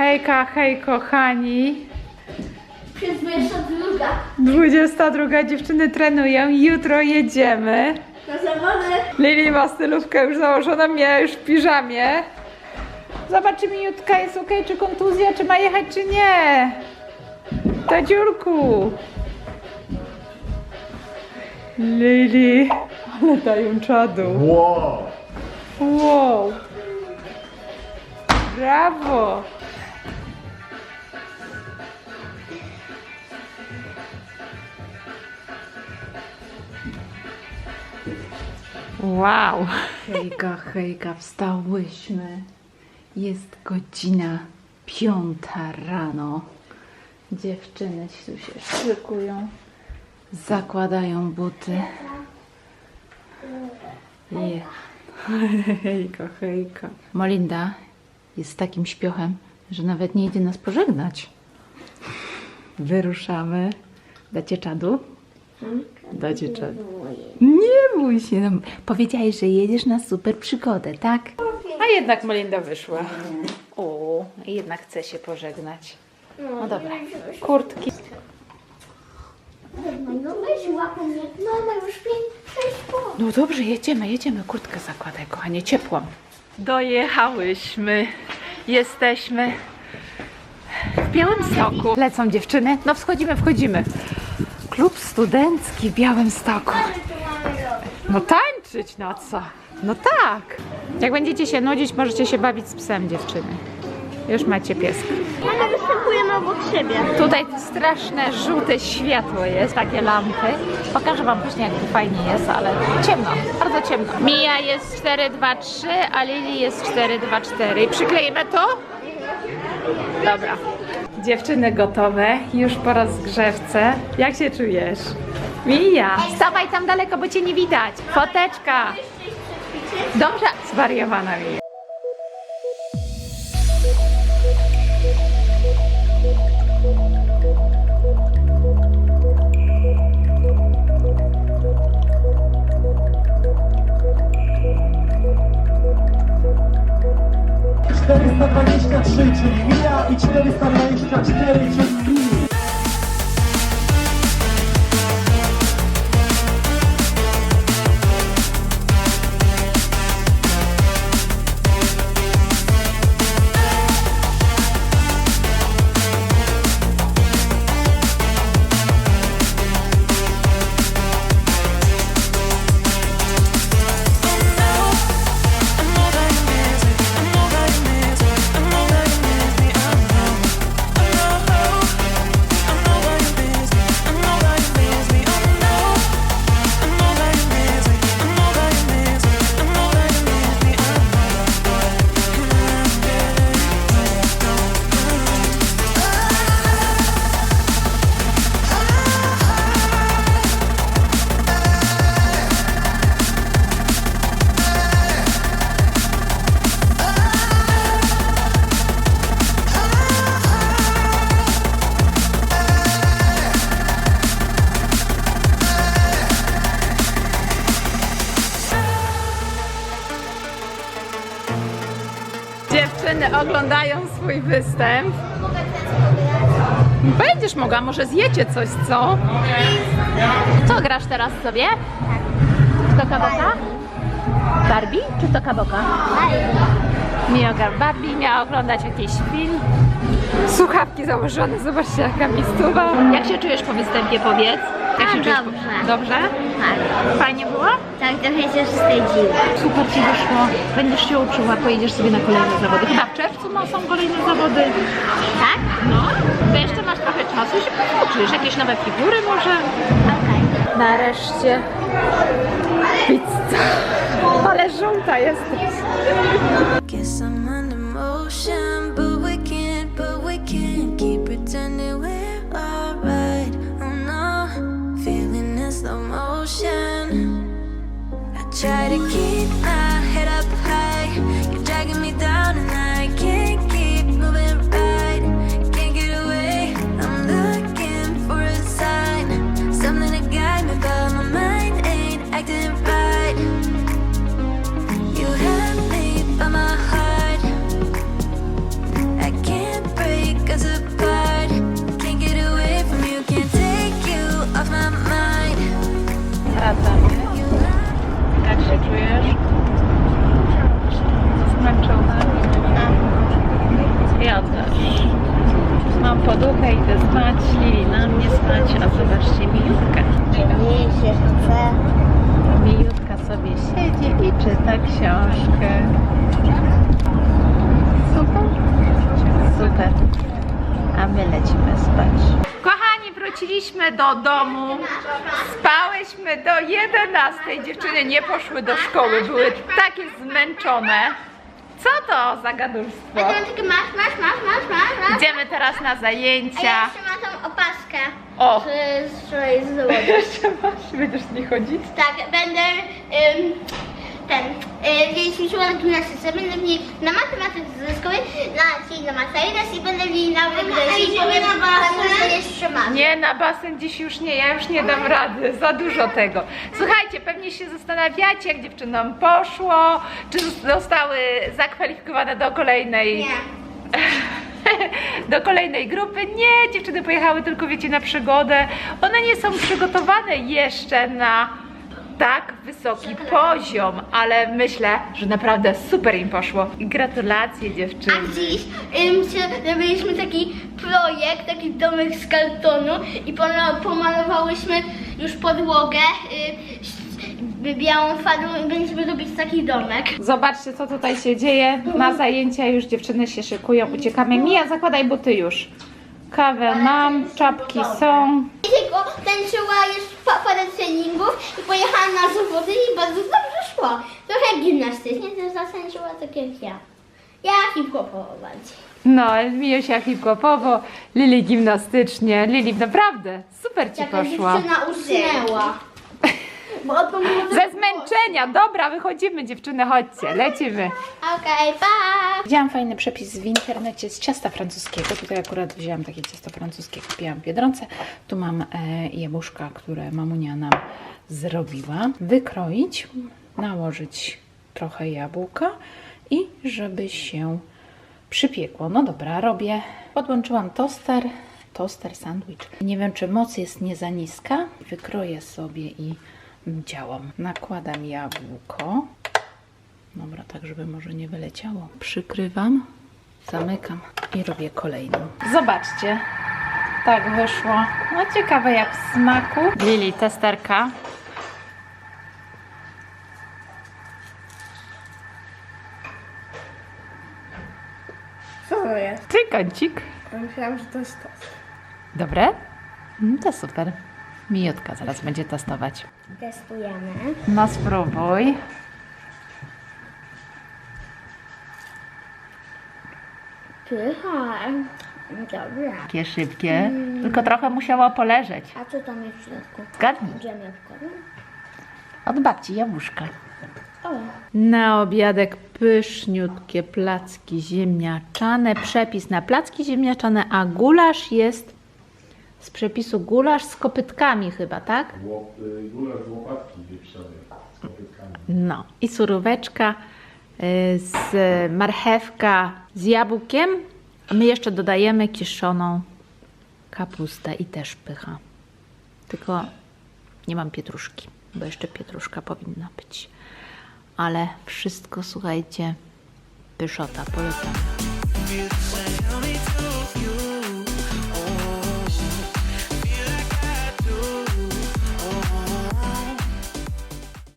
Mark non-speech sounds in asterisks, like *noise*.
Hejka, hej kochani. Przez 22 22 dziewczyny trenują, jutro jedziemy. na zawody. Lili ma stylówkę już założoną, miała już w piżamie. Zobaczymy Jutka jest ok, czy kontuzja, czy ma jechać, czy nie. Tadziurku. Lili, ale dają czadu. Wow! Wow. Brawo. Wow. Hejka, hejka, wstałyśmy. Jest godzina piąta rano. Dziewczyny tu się szykują, zakładają buty. Je. *laughs* Hejka, hejka. Molinda jest takim śpiochem, że nawet nie idzie nas pożegnać. Wyruszamy. Dacie czadu? Dacie czadu. Nie bój się. No, powiedziałeś, że jedziesz na super przygodę, tak? A jednak Molinda wyszła. O, jednak chce się pożegnać. No dobra. Kurtki. No weź łapą mnie. Mama już 5, 6 po. No dobrze, jedziemy, jedziemy. Kurtkę zakładaj, kochanie, ciepłą. Dojechałyśmy. Jesteśmy w Białymstoku. Lecą dziewczyny. No wschodzimy, wchodzimy. Klub studencki w Białymstoku. No tańczyć, no co? No tak. Jak będziecie się nudzić, możecie się bawić z psem, dziewczyny. Już macie pieska. Mama występujemy obok siebie. Tutaj straszne żółte światło jest, takie lampy. Pokażę wam później, jak tu fajnie jest, ale ciemno, bardzo ciemno. Mija jest 4, 2, 3, a Lili jest 4, 2, 4. I przykleimy to? Dobra. Dziewczyny gotowe, już po rozgrzewce. Jak się czujesz? Mija! Stawaj tam daleko, bo cię nie widać. Foteczka! Dobrze, zwariowana Mija. Mija i 424, Dziewczyny oglądają swój występ. Będziesz mogła, może zjecie coś, co? Co grasz teraz sobie? To kaboka? Barbie czy to kaboka? Mia gra Barbie, miała oglądać jakiś film. Słuchawki założone, zobaczcie jaka mistuwa. Jak się czujesz po występie, powiedz? Jak się czujesz? dobrze. Dobrze? Tak. Fajnie było? Tak, trochę się wstydziła. Super Ci wyszło. Będziesz się uczyła, pojedziesz sobie na kolejne zawody. Chyba w czerwcu no, są kolejne zawody. Tak? No, to jeszcze masz trochę czasu i się pouczysz. Jakieś nowe figury może? Okej. Nareszcie pizza. Ale żółta jesteś. Try to keep książkę. Super? Super. A my lecimy spać. Kochani, wróciliśmy do domu. Spałyśmy do 11. Dziewczyny nie poszły do szkoły, były takie zmęczone. Co to za gadulstwo? Masz, masz, masz, masz, masz, masz. Idziemy teraz na A zajęcia. ja jeszcze mam tą opaskę. O! Z, z wczoraj z. Jeszcze masz, będziesz nie chodzić? Tak, będę ym, ten, y, gdzieś ćwiczyła na gimnastyce, będę w niej na matematyce związkowej, na, czyli na Mataides i będę w niej na wygryzie i powiem, że jeszcze mam. Nie, na basen dziś już nie, ja już nie dam rady, za dużo tego. Słuchajcie, pewnie się zastanawiacie, jak dziewczynom poszło, czy zostały zakwalifikowane do kolejnej... Nie. *laughs* do kolejnej grupy. Nie, dziewczyny pojechały tylko, wiecie, na przygodę. One nie są przygotowane jeszcze na tak wysoki poziom, ale myślę, że naprawdę super im poszło. Gratulacje A dziewczyny. dziś ym, się- zrobiliśmy taki projekt, taki domek z kartonu i pomalowałyśmy już podłogę y, białą farbą i będziemy robić taki domek. Zobaczcie, co tutaj się dzieje. Na zajęcia już dziewczyny się szykują, uciekamy. Mija, zakładaj buty już. Kawę mam, czapki są. I tylko tańczyła już pa- parę treningów i pojechała na zawody i bardzo dobrze szło. Trochę gimnastycznie też zatańczyła, tak jak ja. Ja hip-hopowo bardziej. No, Miusia hip-hopowo, Lili gimnastycznie. Lili, naprawdę, super ci Jaka poszło. dziewczyna usnęła. Ze zmęczenia, dobra, wychodzimy dziewczyny, chodźcie, lecimy. Okej, pa! Widziałam fajny przepis w internecie z ciasta francuskiego. Tutaj akurat wzięłam takie ciasto francuskie, kupiłam w Biedronce. Tu mam e, jabłuszka, które mamunia nam zrobiła. Wykroić, nałożyć trochę jabłka i żeby się przypiekło. No dobra, robię. Podłączyłam toster, toster sandwich. Nie wiem, czy moc jest nie za niska. Wykroję sobie i działam. Nakładam jabłko. Dobra, tak żeby może nie wyleciało. Przykrywam, zamykam i robię kolejną. Zobaczcie, tak wyszło. No ciekawe jak w smaku. Lili, testerka. Co to jest? Trójkącik. Myślałam, że to jest to. Dobre? Mm, To super. Mijutka zaraz będzie testować. Testujemy. No spróbuj. Pycha. Dobra. Takie szybkie. Tylko trochę musiało poleżeć. A co tam jest w środku? Zgadnij. Od babci jabłuszka. O, Na obiadek pyszniutkie placki ziemniaczane. Przepis na placki ziemniaczane, a gulasz jest z przepisu gulasz z kopytkami chyba, tak? Y, gulasz z łopatki wieprzowej z kopytkami. No i suróweczka y, z marchewka z jabłkiem. A my jeszcze dodajemy kiszoną kapustę i też pycha. Tylko nie mam pietruszki, bo jeszcze pietruszka powinna być. Ale wszystko, słuchajcie, pyszota, polecam.